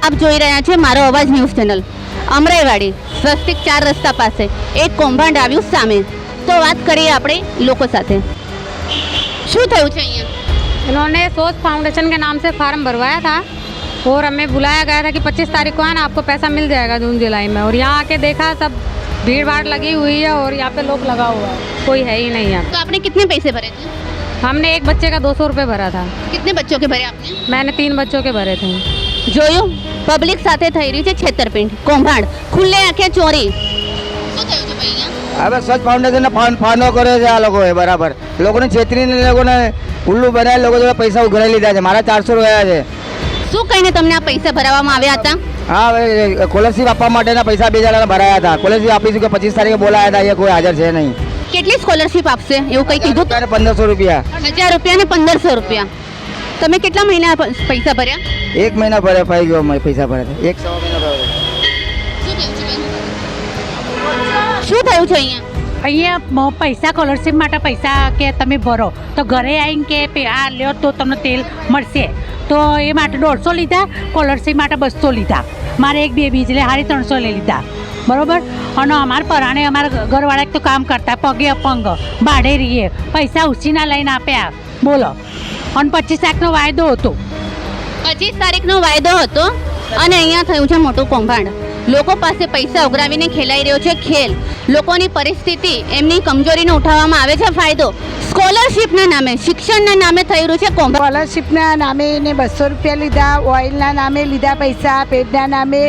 આપ જોઈ રહ્યા છે મારો અવાજ ન્યૂઝ ચેનલ અમરાઈવાડી સ્વસ્તિક ચાર રસ્તા પાસે એક કૌભાંડ આવ્યું સામે તો વાત કરીએ આપણે લોકો સાથે શું થયું છે અહીંયા इन्होंने सोच फाउंडेशन के नाम से फार्म भरवाया था और हमें बुलाया गया था कि 25 तारीख को आना आपको पैसा मिल जाएगा जून जुलाई में और यहाँ आके देखा सब भीड़ भाड़ लगी हुई है और यहाँ पे लोग लगा हुआ है कोई है ही नहीं यहाँ तो आपने कितने पैसे भरे थे हमने एक बच्चे का दो सौ रुपये भरा था कितने बच्चों के भरे आपने मैंने तीन बच्चों के भरे थे જોયું પબ્લિક સાથે થઈ રહી છે છેતરપિંડ. કૌભાંડ. ખુલ્લે આંખે ચોરી. હવે સ્વચ્છ ફાઉન્ડેશનને ફાન ફાનો કર્યો છે આ લોકોએ બરાબર. લોકોને છેતરીને લોકોને ઉલ્લુ બનાવી લોકો જોડે પૈસા ઉઘરાઈ લીધા છે. મારા ચારસો રૂપિયા છે. શું કહીને તમને આ પૈસા ભરાવવામાં આવ્યા હતા? હા હવે સ્કોલરશીપ આપવા માટેના પૈસા બે જણાને ભરાયા હતા. સ્કોલરશીપ આપીશું કે પચીસ તારીખે બોલાયા હતા અહીંયા કોઈ હાજર છે નહીં. કેટલી સ્કોલરશિપ આપશે? એવું કંઈ કીધું? પંદરસો રૂપિયા. હજાર રૂપિયા ને પંદરસો રૂપિયા. તમે કેટલા મહિના પૈસા ભર્યા? એક મહિના ભર્યા ફાઈ ગયો અમે પૈસા ભર્યા એક સવા મહિના ભર્યા શું થયું છે અહીંયા? અહીંયા પૈસા સ્કોલરશીપ માટે પૈસા કે તમે ભરો. તો ઘરે આવીને કે આ લ્યો તો તમને તેલ મળશે. તો એ માટે દોઢસો લીધા સ્કોલરશીપ માટે બસો લીધા. મારે એક બેબી એટલે હારી ત્રણસો લઈ લીધા. બરોબર? અને અમારા પરાણે અમારા ઘરવાળા એક તો કામ કરતા પગે અપંગ ભાડે રહીએ પૈસા ઉછીના લઈને આપ્યા. બોલો. અને પચીસ લાખનો વાયદો હતો. પચીસ તારીખનો વાયદો હતો અને અહીંયા થયું છે મોટું કૌભાંડ. લોકો પાસે પૈસા ઉઘરાવીને ખેલાઈ રહ્યો છે ખેલ. લોકોની પરિસ્થિતિ એમની કમજોરીને ઉઠાવવામાં આવે છે ફાયદો. સ્કોલરશિપના નામે શિક્ષણના નામે થઈ રહ્યું છે સ્કોલરશિપના સ્કોલરશીપના નામે એને બસો રૂપિયા લીધા ઓઇલના નામે લીધા પૈસા પેડના નામે.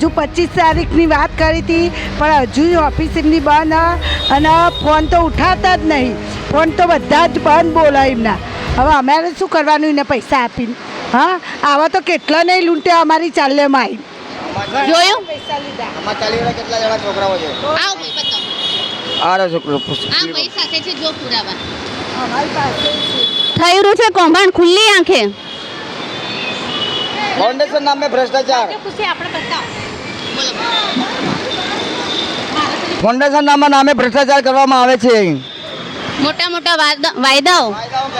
હજુ પચીસ તારીખની વાત કરી હતી પણ હજુ ઓફિસ એમની બંધ અને ફોન તો ઉઠાવતા જ નહીં. ફોન તો બધા જ બંધ બોલો એમના. હવે અમારે શું કરવાનું એને પૈસા આપીને? હા? આવા તો કેટલા નહીં લૂંટ્યા અમારી ચાલ્યમાં આવી જોયું. થઈ રહ્યું છે કૌભાંડ? ખુલ્લી આંખે? ફાઉન્ડેશન નામે ભ્રષ્ટાચાર. આપણે બતાવો. ફાઉન્ડેશન નામના નામે ભ્રષ્ટાચાર કરવામાં આવે છે. મોટા મોટા વાયદા- વાયદાઓ.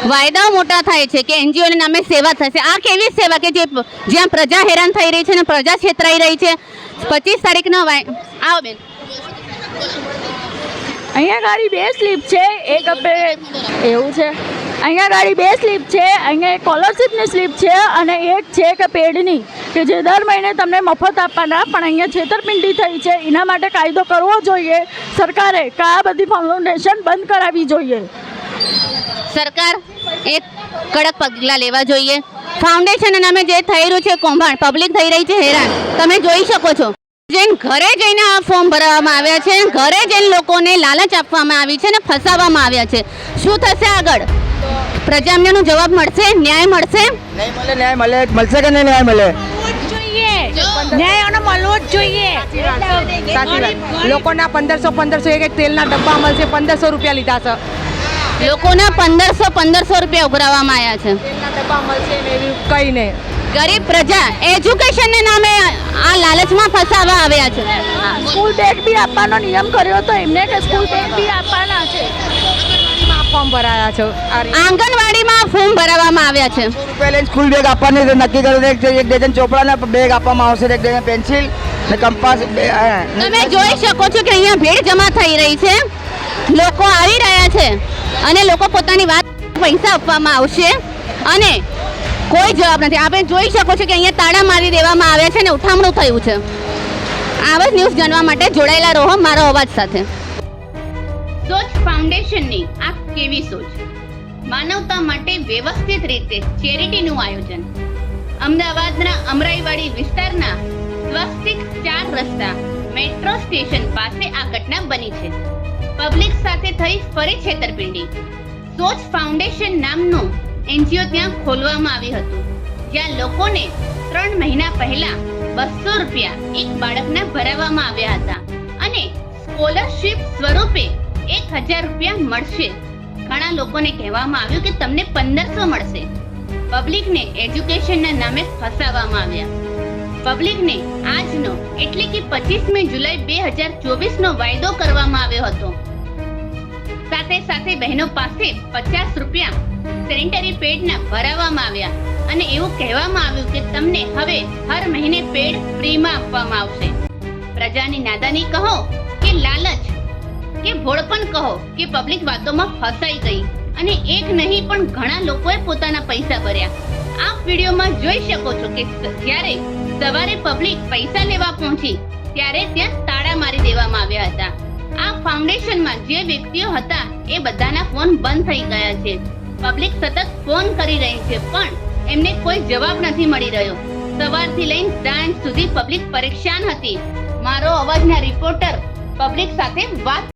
વાયદાઓ મોટા થાય છે કે એનજીઓના નામે સેવા થશે આ કેવી સેવા કે જે જ્યાં પ્રજા હેરાન થઈ રહી છે અને પ્રજા છેતરાઈ રહી છે? પચીસ તારીખનો વાય આવો બેન. અહીંયા ગાડી બે સ્લીપ છે. એક આપણે એવું છે. અહીંયા ગાડી બે સ્લીપ છે, અહીંયા એક સ્કોલરશીપની સ્લીપ છે અને એક છે કે પેડની, કે જે દર મહિને તમને મફત આપવાના, પણ અહીંયા છેતરપિંડી થઈ છે. એના માટે કાયદો કરવો જોઈએ. સરકારે કે આ બધી ફાઉન્ડેશન બંધ કરાવવી જોઈએ. સરકાર એક કડક પગલાં લેવા જોઈએ. ફાઉન્ડેશનના નામે જે થઈ રહ્યું છે, કૌભાંડ પબ્લિક થઈ રહી છે, હેરાન. તમે જોઈ શકો છો. જઈને ઘરે જઈને આ ફોર્મ ભરવામાં આવ્યા છે ઘરે જઈને લોકોને લાલચ આપવામાં આવી છે અને ફસાવવામાં આવ્યા છે. શું થશે આગળ? પ્રજામ્યનો જવાબ મળશે ન્યાય મળશે? નહીં મળે ન્યાય મળે. મળશે કે નહીં ન્યાય મળે? જોઈએ. ન્યાય મળવો જ જોઈએ સાચી વાત. લોકોના પંદરસો પંદરસો એક એક તેલના ડબ્બા મળશે પંદરસો રૂપિયા લીધા છે. લોકોના પંદરસો પંદરસો રૂપિયા ઉઘરાવવામાં આવ્યા છે. કંઈ નહીં. ગરીબ પ્રજા એજ્યુકેશનને નામે આ લાલચમાં ફસાવવા આવ્યા છે. સ્કૂલ બેગ બી આપવાનો નિયમ કર્યો તો એમને કે સ્કૂલ બેગ બી આપવાના છે. ફોર્મ ભરાયા છે. આંગણવાડીમાં ફોર્મ ભરાવવામાં આવ્યા છે. રૂપિયા લઈને સ્કૂલ બેગ આપવાની નક્કી કર્યું એક ડઝન ચોપડાને બેગ આપવામાં આવશે એક ડઝન પેન્સિલ ને કંપાસ બે- તમે જોઈ શકો છો કે અહીંયા ભીડ જમા થઈ રહી છે. લોકો આવી રહ્યા છે. અને લોકો પોતાની વાત પૈસા આપવામાં આવશે. અને કોઈ જવાબ નથી. આપણે જોઈ શકો છો કે અહીંયા તાળા મારી દેવામાં આવ્યા છે અને ઉઠામણું થયું છે. આવા જ ન્યૂઝ જાણવા માટે જોડાયેલા રહો મારો અવાજ સાથે. સોચ ફાઉન્ડેશનની આ કેવી સોચ? માનવતા માટે વ્યવસ્થિત રીતે ચેરિટીનું આયોજન. અમદાવાદના અમરાઈવાડી વિસ્તારના સ્વસ્તિક ચાર રસ્તા મેટ્રો સ્ટેશન પાસે આ ઘટના બની છે. પબ્લિક સાથે થઈ ફરી છેતરપિંડી. સોચ ફાઉન્ડેશન નામનું એનજીઓ ત્યાં ખોલવામાં આવ્યું હતું, જ્યાં લોકોને ત્રણ મહિના પહેલા બસો રૂપિયા એક બાળકના ભરાવવામાં આવ્યા હતા અને સ્કોલરશિપ સ્વરૂપે એક હજાર રૂપિયા મળશે. ઘણા લોકોને કહેવામાં આવ્યું કે તમને પંદરસો મળશે. પબ્લિકને એજ્યુકેશનના નામે ફસાવવામાં આવ્યા. પબ્લિકને આજનો એટલે કે પચીસમી જુલાઈ બે હજાર ચોવીસનો વાયદો કરવામાં આવ્યો હતો. સાથે સાથે બહેનો પાસે પચાસ રૂપિયા સેનિટરી પેડના ભરાવવામાં આવ્યા. અને એવું કહેવામાં આવ્યું કે તમને હવે હર મહિને પેડ ફ્રીમાં આપવામાં આવશે. પ્રજાની નાદાની કહો કે લાલચ, કે ભોળપણ કહો કે પબ્લિક વાતોમાં ફસાઈ ગઈ. અને એક નહીં, પણ ઘણા લોકોએ પોતાના પૈસા ભર્યા. આ વિડીયોમાં જોઈ શકો છો કે જ્યારે સવારે પબ્લિક પૈસા લેવા પહોંચી, ત્યારે ત્યાં તાળા મારી દેવામાં આવ્યા હતા. આ ફાઉન્ડેશનમાં જે વ્યક્તિઓ હતા એ બધાના ફોન બંધ થઈ ગયા છે. પબ્લિક સતત ફોન કરી રહી છે, પણ એમને કોઈ જવાબ નથી મળી રહ્યો. સવારથી લઈને સાંજ સુધી પબ્લિક પરેશાન હતી. મારો અવાજના રિપોર્ટર પબ્લિક સાથે વાત